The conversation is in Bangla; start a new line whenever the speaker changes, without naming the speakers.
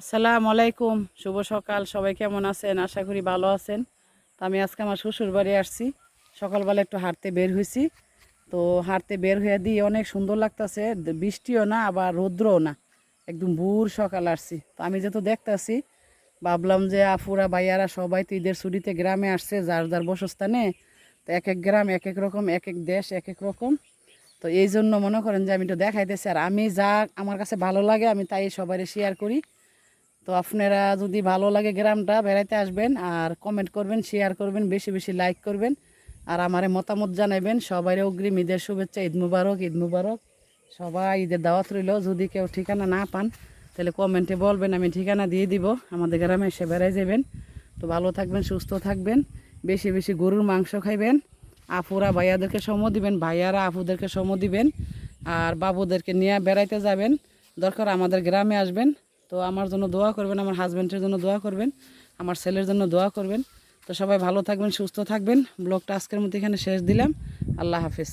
আসসালামু আলাইকুম, শুভ সকাল। সবাই কেমন আছেন? আশা করি ভালো আছেন। তো আমি আজকে আমার শ্বশুর বাড়ি আসছি। সকালবেলা একটু হাঁটতে বের হয়েছি। তো হাঁটতে বের হয়ে দিয়ে অনেক সুন্দর লাগতেছে। বৃষ্টিও না, আবার রৌদ্রও না। একদম ভোর সকাল আসছি। তো আমি যেহেতু দেখতেছি, ভাবলাম যে আফুরা ভাইয়ারা সবাই তো ঈদের ছুটিতে গ্রামে আসছে, যার যার বসস্থানে। তো এক এক গ্রাম, এক এক রকম, এক এক দেশ, এক এক রকম। তো এই জন্য মনে করেন যে আমি তো দেখাইতেছি। আর আমি যা আমার কাছে ভালো লাগে, আমি তাই সবাই শেয়ার করি। তো আপনারা যদি ভালো লাগে গ্রামটা, বেড়াইতে আসবেন আর কমেন্ট করবেন শেয়ার করবেন, বেশি বেশি লাইক করবেন। আর আমারে মতামত জানাবেন সবাই অগ্রিম ঈদের শুভেচ্ছা, ঈদ মুবারক ঈদ মুবারক। সবাই ঈদের দাওয়াত রইল, যদি কেউ ঠিকানা না পান, তাহলে কমেন্টে বলবেন, আমি ঠিকানা দিয়ে দিব, আমাদের গ্রামে এসে বেড়াই যাবেন। তো ভালো থাকবেন, সুস্থ থাকবেন, বেশি বেশি গরুর মাংস খাইবেন। আপুরা ভাইয়াদেরকে সম দিবেন, ভাইয়ারা আপুদেরকে সম দিবেন। আর বাবুদেরকে নিয়ে বেড়াইতে যাবেন। দরকার আমাদের গ্রামে আসবেন। তো আমার জন্য দোয়া করবেন, আমার হাজব্যান্ডের জন্য দোয়া করবেন, আমার ছেলের জন্য দোয়া করবেন। তো সবাই ভালো থাকবেন, সুস্থ থাকবেন। ব্লগটা আজকের মতো এখানে শেষ দিলাম। আল্লাহ হাফিজ।